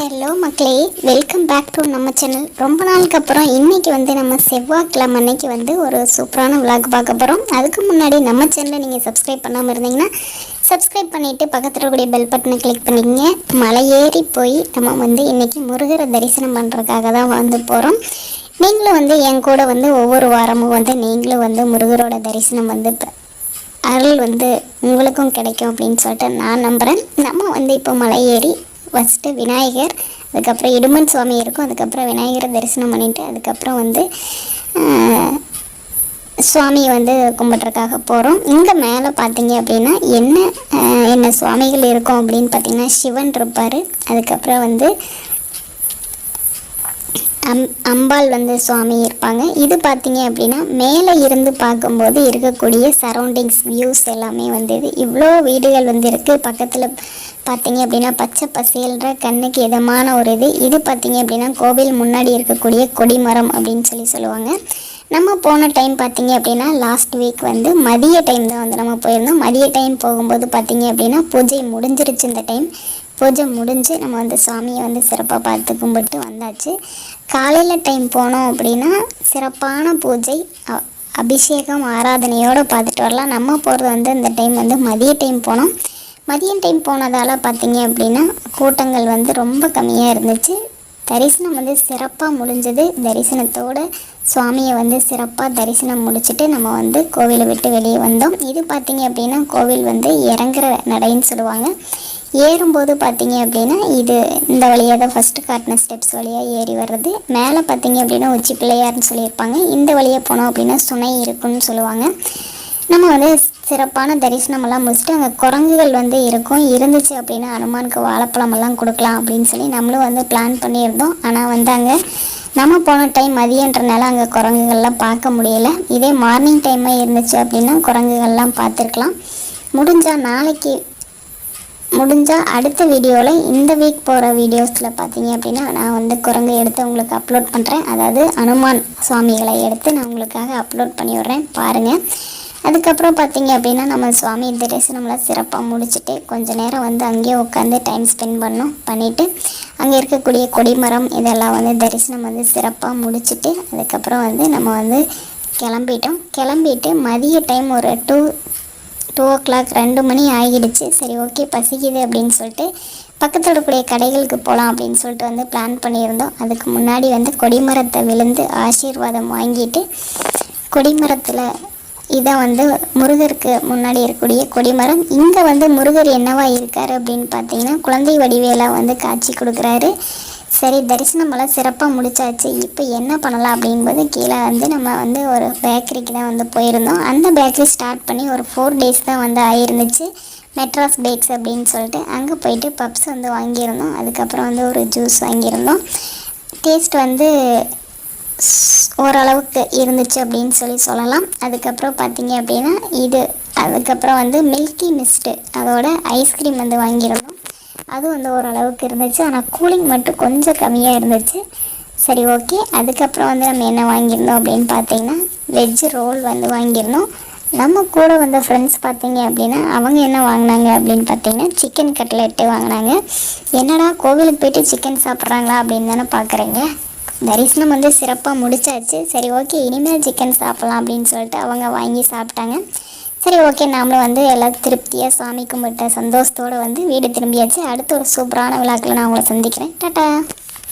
Hello மக்களே. Welcome back to நம்ம channel ரொம்ப நாளுக்கு அப்புறம் இன்றைக்கி வந்து நம்ம செவ்வாய்க்கிழமை அன்னைக்கு வந்து ஒரு சூப்பரான விளாக் பார்க்க போகிறோம் அதுக்கு முன்னாடி நம்ம சேனலை நீங்கள் சப்ஸ்கிரைப் பண்ணாமல் இருந்தீங்கன்னா சப்ஸ்கிரைப் பண்ணிவிட்டு பக்கத்தில் இருக்கக்கூடிய பெல் பட்டனை கிளிக் பண்ணிக்கங்க. மலை ஏறி போய் நம்ம வந்து இன்றைக்கி முருகரை தரிசனம் பண்ணுறதுக்காக தான் வந்து போகிறோம் நீங்களும் வந்து என் கூட வந்து ஒவ்வொரு வாரமும் வந்து நீங்களும் வந்து முருகரோட தரிசனம் வந்து அருள் வந்து உங்களுக்கும் கிடைக்கும் அப்படின்னு சொல்லிட்டு நான் நம்புகிறேன் நம்ம வந்து இப்போ மலை ஏறி ஃபஸ்ட்டு விநாயகர் அதுக்கப்புறம் இடுமன் சுவாமி இருக்கும். அதுக்கப்புறம் விநாயகரை தரிசனம் பண்ணிவிட்டு அதுக்கப்புறம் வந்து சுவாமி சுவாமியை வந்து கும்பிட்றதுக்காக போகிறோம் இங்கே மேலே பார்த்தீங்க அப்படின்னா என்ன என்ன சுவாமிகள் இருக்கும் அப்படின்னு பார்த்தீங்கன்னா சிவன் இருப்பார். அதுக்கப்புறம் வந்து அம் அம்பாள் வந்து சுவாமி இருப்பாங்க. இது பார்த்தீங்க அப்படின்னா மேலே இருந்து பார்க்கும்போது இருக்கக்கூடிய சரௌண்டிங்ஸ் வியூஸ் எல்லாமே வந்து இவ்வளோ வீடுகள் வந்து இருக்குது பக்கத்தில் பார்த்தீங்க அப்படின்னா பச்சை பசேல்ற கண்ணுக்கு இதமான ஒரு இது. இது பார்த்தீங்க அப்படின்னா கோவில் முன்னாடி இருக்கக்கூடிய கொடிமரம் அப்படின்னு சொல்லி சொல்லுவாங்க. நம்ம போன டைம் பார்த்தீங்க அப்படின்னா லாஸ்ட் வீக் வந்து மதிய டைம் தான் வந்து நம்ம போயிருந்தோம். மதிய டைம் போகும்போது பார்த்தீங்க அப்படின்னா பூஜை முடிஞ்சிருச்சு இந்த டைம் பூஜை முடிஞ்சு நம்ம வந்து சாமியை வந்து சிறப்பாக பார்த்து கும்பிட்டு வந்தாச்சு. காலையில் டைம் போனோம் அப்படின்னா சிறப்பான பூஜை அ- அபிஷேகம் ஆராதனையோடு பார்த்துட்டு வரலாம். நம்ம போகிறது வந்து இந்த டைம் வந்து மதிய டைம் போனோம். மதியம் டைம் போனதால் பார்த்தீங்க அப்படின்னா கூட்டங்கள் வந்து ரொம்ப கம்மியாக இருந்துச்சு. தரிசனம் வந்து சிறப்பாக முடிஞ்சது. தரிசனத்தோடு சுவாமியை வந்து சிறப்பாக தரிசனம் முடிச்சுட்டு நம்ம வந்து கோவிலை விட்டு வெளியே வந்தோம். இது பார்த்தீங்க அப்படின்னா கோவில் வந்து இறங்குற நடைன்னு சொல்லுவாங்க. ஏறும்போது பார்த்தீங்க அப்படின்னா இது இந்த வழியாக தான் ஃபஸ்ட்டு காட்டின ஸ்டெப்ஸ் வழியாக ஏறி வர்றது. மேலே பார்த்தீங்க அப்படின்னா உச்சி பிள்ளையார்னு சொல்லியிருப்பாங்க. இந்த வழியாக போனோம் அப்படின்னா சுனை இருக்குன்னு சொல்லுவாங்க. நம்ம வந்து சிறப்பான தரிசனமெல்லாம் முடிச்சுட்டு அங்கே குரங்குகள் வந்து இருக்கும். இருந்துச்சு அப்படின்னா அனுமானுக்கு வாழைப்பழமெல்லாம் கொடுக்கலாம் அப்படின்னு சொல்லி நம்மளும் வந்து பிளான் பண்ணியிருந்தோம். ஆனால் வந்து அங்கே நம்ம போன டைம் மதியன்றனால அங்கே குரங்குகள்லாம் பார்க்க முடியல. இதே மார்னிங் டைமாக இருந்துச்சு அப்படின்னா குரங்குகள்லாம் பார்த்துருக்கலாம். முடிஞ்சால் நாளைக்கு முடிஞ்சால் அடுத்த வீடியோவில் இந்த வீக் போகிற வீடியோஸில் பார்த்தீங்க அப்படின்னா நான் வந்து குரங்கு எடுத்து உங்களுக்கு அப்லோட் பண்ணுறேன் அதாவது அனுமான் சுவாமிகளை எடுத்து நான் உங்களுக்காக அப்லோட் பண்ணி விட்றேன். பாருங்கள் அதுக்கப்புறம் பார்த்தீங்க அப்படின்னா நம்ம சுவாமி தரிசனம்லாம் சிறப்பாக முடிச்சுட்டு கொஞ்ச நேரம் வந்து அங்கேயே உட்காந்து டைம் ஸ்பெண்ட் பண்ணோம் பண்ணிவிட்டு அங்கே இருக்கக்கூடிய கொடிமரம் இதெல்லாம் வந்து தரிசனம் வந்து சிறப்பாக முடிச்சுட்டு அதுக்கப்புறம் வந்து நம்ம வந்து கிளம்பிட்டோம். கிளம்பிட்டு மதிய டைம் ஒரு டூ டூ ஓ கிளாக் ரெண்டு மணி ஆகிடுச்சு. சரி ஓகே பசிக்குது அப்படின்னு சொல்லிட்டு பக்கத்தில் இருக்கக்கூடிய கடைகளுக்கு போகலாம் அப்படின்னு சொல்லிட்டு வந்து பிளான் பண்ணியிருந்தோம். அதுக்கு முன்னாடி வந்து கொடிமரத்தை விழுந்து ஆசீர்வாதம் வாங்கிட்டு கொடிமரத்தில் இதான் வந்து முருகருக்கு முன்னாடி இருக்கக்கூடிய கொடிமரம். இங்கே வந்து முருகர் என்னவா இருக்கார் அப்படின்னு பார்த்தீங்கன்னா குழந்தை வடிவேலாக வந்து காட்சி கொடுக்குறாரு. சரி தரிசனமெல்லாம் சிறப்பாக முடிச்சாச்சு. இப்போ என்ன பண்ணலாம் அப்படிங்கும்போது கீழே வந்து நம்ம வந்து ஒரு பேக்கரிக்கு தான் வந்து போயிருந்தோம். அந்த பேக்கரி ஸ்டார்ட் பண்ணி ஒரு ஃபோர் டேஸ் தான் வந்து ஆயிருந்துச்சு. மெட்ராஸ் பேக்ஸ் அப்படின்னு சொல்லிட்டு அங்கே போயிட்டு பப்ஸ் வந்து வாங்கியிருந்தோம். அதுக்கப்புறம் வந்து ஒரு ஜூஸ் வாங்கியிருந்தோம். டேஸ்ட் வந்து ஓரளவுக்கு இருந்துச்சு அப்படின்னு சொல்லி சொல்லலாம். அதுக்கப்புறம் பார்த்தீங்க அப்படின்னா இது அதுக்கப்புறம் வந்து மில்கி மிஸ்ட்டு அதோட ஐஸ்கிரீம் வந்து வாங்கியிருந்தோம். அது வந்து ஓரளவுக்கு இருந்துச்சு. ஆனால் கூலிங் மட்டும் கொஞ்சம் கம்மியாக இருந்துச்சு. சரி ஓகே அதுக்கப்புறம் வந்து நம்ம என்ன வாங்கியிருந்தோம் அப்படின்னு பார்த்தீங்கன்னா வெஜ் ரோல் வந்து வாங்கியிருந்தோம். நம்ம கூட வந்த ஃப்ரெண்ட்ஸ் பார்த்தீங்க அப்படின்னா அவங்க என்ன வாங்கினாங்க அப்படின்னு பார்த்தீங்கன்னா சிக்கன் கட்லெட்டு வாங்கினாங்க. என்னடா கோவிலுக்கு போயிட்டு சிக்கன் சாப்பிட்றாங்களா அப்படின்னு தானே பார்க்குறீங்க. தரிசனம் வந்து சிறப்பாக முடிச்சாச்சு. சரி ஓகே இனிமேல் சிக்கன் சாப்பிட்லாம் அப்படின்னு சொல்லிட்டு அவங்க வாங்கி சாப்பிட்டாங்க. சரி ஓகே. நாமளும் வந்து எல்லாம் திருப்தியாக சாமி கும்பிட்ட சந்தோஷத்தோடு வந்து வீடு திரும்பியாச்சு. அடுத்த ஒரு சூப்பரான விழாக்களை நான் உங்களை சந்திக்கிறேன். டாட்டா.